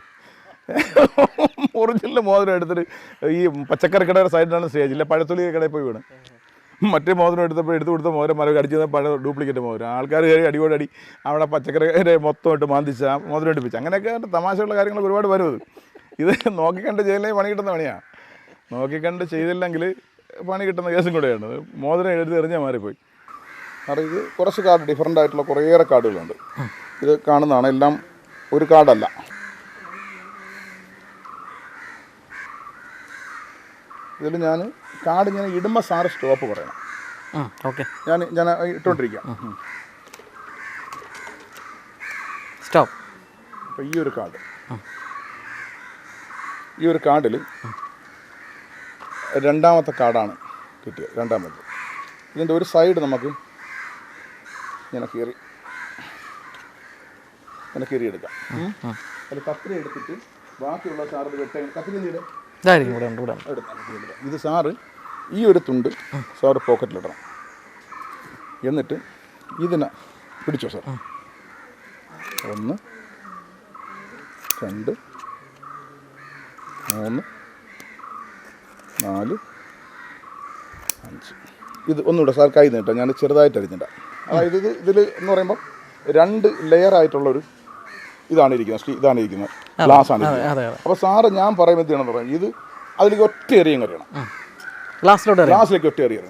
ഒറിജിനൽ മോതിരം എടുത്തിട്ട് ഈ പച്ചക്കറി കടയുടെ സൈഡിലാണ് സ്റ്റേജില്ല പഴത്തൊലി കടയിൽ പോയി വീണ്. മറ്റേ മോതിരം എടുത്തപ്പോൾ എടുത്തു കൊടുത്ത മോതിരം മരം അടിച്ചത് പഴ ഡ്യൂപ്ലിക്കേറ്റ് മോതിരം. ആൾക്കാർ കയറി അടിയോട് അടി. അവിടെ പച്ചക്കറി മൊത്തമായിട്ട് മാന്തിച്ച മോതിരം എടുപ്പിച്ച്. അങ്ങനെയൊക്കെ തമാശയുള്ള കാര്യങ്ങൾ ഒരുപാട് വരും ഇത് നോക്കിക്കണ്ട് ചെയ്തില്ലെങ്കിൽ പണി കിട്ടുന്ന പണിയാണ് നോക്കിക്കണ്ട് ചെയ്തില്ലെങ്കിൽ പണി കിട്ടുന്ന കേസും കൂടെയാണ്. മോതിരം എഴുതി എറിഞ്ഞാൽ മാറിപ്പോയി. കാരണം ഇത് കുറച്ച് കാർഡ് ഡിഫറന്റ് ആയിട്ടുള്ള കുറേയേറെ കാർഡുകളുണ്ട്. ഇത് കാണുന്നതാണ്. എല്ലാം ഒരു കാർഡല്ല. ഇതിൽ ഞാൻ കാർഡ് ഇങ്ങനെ ഇടുമ്പോൾ സാറ് സ്റ്റോപ്പ് പറയണം. ഓക്കെ. ഞാൻ ഞാൻ ഇട്ടുകൊണ്ടിരിക്കാം. സ്റ്റോപ്പ്. അപ്പോൾ ഈ ഒരു കാർഡ് ഈ ഒരു കാർഡിൽ രണ്ടാമത്തെ കാർഡാണ് കിട്ടിയത് രണ്ടാമത്തെ ഇതിന്റെ ഒരു സൈഡ് നമുക്ക് ഇങ്ങനെ കീറി ഇങ്ങനെ കീറി എടുക്കാം അതിൽ കത്തിരി എടുത്തിട്ട് ബാക്കിയുള്ള സാറിൽ വെട്ട ഇവിടെ എടുക്കാം. ഇത് സാറ് ഈ ഒരു തുണ്ട് സാറ് പോക്കറ്റിലിടണം. എന്നിട്ട് ഇതിനെ പിടിച്ചോ സാർ. ഒന്ന് രണ്ട് മൂന്ന് നാല് അഞ്ച്. ഇത് ഒന്നുകൂടെ സാർ കൈ നീട്ടാം ഞാൻ ചെറുതായിട്ട് അരിഞ്ഞിട്ടാം അതായത് ഇത് ഇതിൽ എന്ന് പറയുമ്പോൾ രണ്ട് ലെയർ ആയിട്ടുള്ളൊരു ഇതാണ് ഇരിക്കുന്നത്. ഇതാണ് ഇരിക്കുന്നത്. ഗ്ലാസ് ആണ് അപ്പോൾ സാറ് ഞാൻ പറയുമ്പോൾ എന്ത് പറയും ഇത് അതിലേക്ക് ഒറ്റ എറിയും കറിയണം ഗ്ലാസ്സിലോട്ട് ഗ്ലാസ്സിലേക്ക് ഒറ്റ എറിയ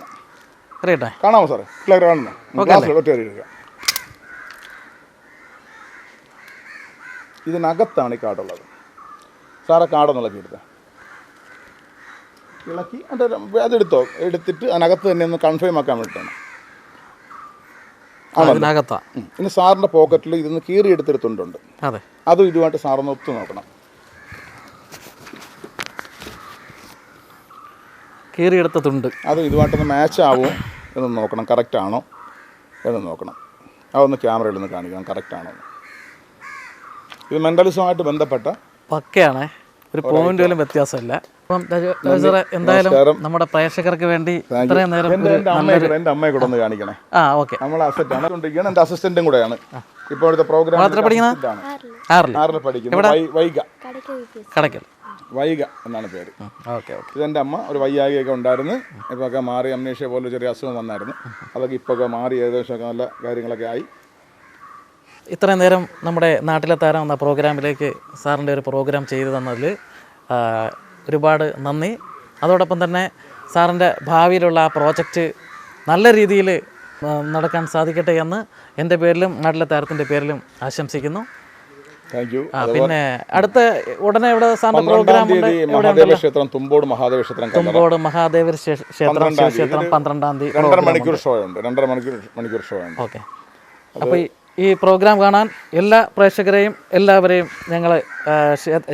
അറിയട്ടെ കാണാമോ സാറേ? പിള്ളേർ കാണുന്നു ഗ്ലാസ്സിലോട്ട് ഒറ്റ എറിയുക ഇതിനകത്താണ് ഈ കാടുള്ളത്. സാറെ കാടൊന്നുള്ള എടുത്തേ. ഇളക്കി എന്നിട്ട് അതെടുത്തോ? എടുത്തിട്ട് അതിനകത്ത് തന്നെ ഒന്ന് കൺഫേം ആക്കാൻ വേണ്ടിയിട്ടാണ് പിന്നെ സാറിന്റെ ഇനി സാറിന്റെ പോക്കറ്റിൽ ഇതൊന്ന് കീറി എടുത്തെടുത്തുണ്ടോ അതെ. അതും ഇതുമായിട്ട് സാറൊന്ന് ഒത്തു നോക്കണം. കീറിയെടുത്ത തുണ്ട് അത് ഇതുമായിട്ടൊന്ന് മാച്ച് ആവുമോ എന്ന് നോക്കണം. കറക്റ്റ് ആണോ എന്ന് നോക്കണം. അതൊന്ന് ക്യാമറയിൽ ഒന്ന് കാണിക്കണം. കറക്റ്റ് ആണോ. ഇത് മെന്റലിസമായിട്ട് ബന്ധപ്പെട്ട പക്കയാണേ. ഒരു പോയിന്റ് പോലും വ്യത്യാസമില്ല. അപ്പം സാറേ എന്തായാലും നമസ്കാരം. നമ്മുടെ പ്രേക്ഷകർക്ക് വേണ്ടി ഇത്രയും നേരം എന്റെ അമ്മയെ കൂടെ ഒന്ന് കാണിക്കണേ. ആ ഓക്കെ. അസറ്റ് ആണ്. കൊണ്ടിരിക്കുകയാണ് എന്റെ അസിസ്റ്റന്റും കൂടെയാണ്. ഇപ്പോഴത്തെ പ്രോഗ്രാം പഠിക്കുന്നത്? ആറിൽ. ആറിൽ പഠിക്കുന്നത് വൈ- വൈഗ. കടയ്ക്കൽ. വൈഗ എന്നാണ് പേര്. Okay okay. ഇതെന്റെ അമ്മ ഒരു വയ്യാകിയൊക്കെ ഉണ്ടായിരുന്നു. ഇപ്പോൾ ഒക്കെ മാറി അമ്നേഷ്യ പോലെ ചെറിയ അസുഖം വന്നായിരുന്നു. അതൊക്കെ ഇപ്പോൾ ഒക്കെ മാറി ഏകദേശമൊക്കെ നല്ല കാര്യങ്ങളൊക്കെ ആയി. ഇത്രയും നേരം നമ്മുടെ നാട്ടിലെ താരം എന്ന പ്രോഗ്രാമിലേക്ക് സാറിന്റെ ഒരു പ്രോഗ്രാം ചെയ്തു തന്നതിൽ ഒരുപാട് നന്ദി. അതോടൊപ്പം തന്നെ സാറിന്റെ ഭാവിയിലുള്ള ആ പ്രോജക്റ്റ് നല്ല രീതിയിൽ നടക്കാൻ സാധിക്കട്ടെ എന്ന് എന്റെ പേരിലും നാട്ടിലെ താരത്തിന്റെ പേരിലും ആശംസിക്കുന്നു. പിന്നെ അടുത്ത ഉടനെ ഇവിടെ മഹാദേവ ക്ഷേത്രം തുമ്പോട് മഹാദേവ ക്ഷേത്രം തുമ്പോട് മഹാദേവർ ക്ഷേത്രം ക്ഷേത്രം പന്ത്രണ്ടാം തീയതി. ശിവക്ഷേത്രം പന്ത്രണ്ടാം തീയതി. രണ്ടര മണിക്കൂർ ഷോ ഉണ്ട് രണ്ടര മണിക്കൂർ മണിക്കൂർ ഷോ ഉണ്ട് ഓക്കെ അപ്പോൾ ഈ പ്രോഗ്രാം കാണാൻ എല്ലാ പ്രേക്ഷകരെയും എല്ലാവരെയും ഞങ്ങൾ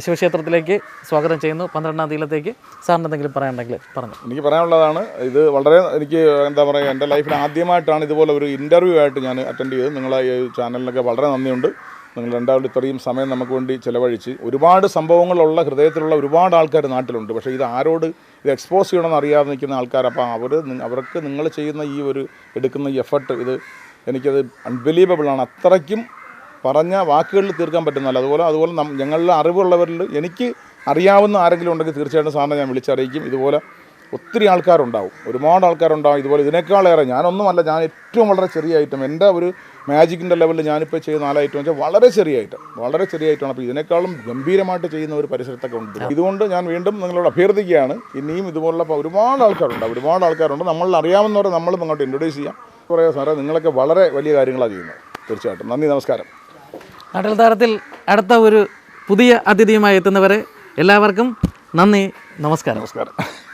ശിവക്ഷേത്രത്തിലേക്ക് സ്വാഗതം ചെയ്യുന്നു. പന്ത്രണ്ടാം തീയതിയിലത്തേക്ക് സാറിന് എന്തെങ്കിലും പറയാനുണ്ടെങ്കിൽ പറഞ്ഞു. എനിക്ക് പറയാനുള്ളതാണ് ഇത് വളരെ എനിക്ക് എന്താ പറയുക എന്റെ ലൈഫിൽ ആദ്യമായിട്ടാണ് ഇതുപോലെ ഒരു ഇന്റർവ്യൂ ആയിട്ട് ഞാൻ അറ്റൻഡ് ചെയ്തത്. നിങ്ങളെ ഈ ചാനലിനൊക്കെ വളരെ നന്ദിയുണ്ട്. നിങ്ങൾ രണ്ടാമത് ഇത്രയും സമയം നമുക്ക് വേണ്ടി ചിലവഴിച്ച് ഒരുപാട് സംഭവങ്ങളുള്ള ഹൃദയത്തിലുള്ള ഒരുപാട് ആൾക്കാർ നാട്ടിലുണ്ട്. പക്ഷേ ഇത് ആരോട് ഇത് എക്സ്പോസ് ചെയ്യണമെന്ന് അറിയാതെ നിൽക്കുന്ന ആൾക്കാർ അപ്പോൾ അവർ അവർക്ക് നിങ്ങൾ ചെയ്യുന്ന ഈ ഒരു എടുക്കുന്ന ഈ എഫർട്ട് ഇത് എനിക്കത് അൺബിലീവബിളാണ് അത്രയ്ക്കും പറഞ്ഞ വാക്കുകളിൽ തീർക്കാൻ പറ്റുന്നതല്ല. അതുപോലെ അതുപോലെ ഞങ്ങളുടെ അറിവുള്ളവരിൽ എനിക്ക് അറിയാവുന്ന ആരെങ്കിലും ഉണ്ടെങ്കിൽ തീർച്ചയായിട്ടും സാറിനെ ഞാൻ വിളിച്ചറിയിക്കും. ഇതുപോലെ ഒത്തിരി ആൾക്കാരുണ്ടാവും. ഒരുപാട് ആൾക്കാരുണ്ടാവും. ഇതുപോലെ ഇതിനേക്കാളേറെ ഞാനൊന്നുമല്ല ഞാൻ ഏറ്റവും വളരെ ചെറിയ ഐറ്റം എന്റെ ഒരു മാജിക്കിന്റെ ലെവലിൽ ഞാനിപ്പോൾ ചെയ്യുന്ന നാല് ഐറ്റം വെച്ചാൽ വളരെ ചെറിയ ഐറ്റം വളരെ ചെറിയ ഐറ്റമാണ് അപ്പോൾ ഇതിനേക്കാളും ഗംഭീരമായിട്ട് ചെയ്യുന്ന ഒരു പരിസരത്തൊക്കെ ഉണ്ട്. ഇതുകൊണ്ട് ഞാൻ വീണ്ടും നിങ്ങളോട് അഭ്യർത്ഥിക്കുകയാണ് ഇനിയും ഇതുപോലുള്ള ഒരുപാട് ആൾക്കാരുണ്ട് ഒരുപാട് ആൾക്കാരുണ്ട്. നമ്മൾ അറിയാവുന്നവരെ നമ്മൾ അങ്ങോട്ട് ഇൻട്രൊഡ്യൂസ് ചെയ്യാം. കുറേ സാറേ നിങ്ങളൊക്കെ വളരെ വലിയ കാര്യങ്ങളാണ് ചെയ്യുന്നത്. തീർച്ചയായിട്ടും. നന്ദി നമസ്കാരം. നാട്ടിൽ താരത്തിൽ അടുത്ത ഒരു പുതിയ അതിഥിയുമായി എത്തുന്നവരെ എല്ലാവർക്കും നന്ദി നമസ്കാരം. നമസ്കാരം.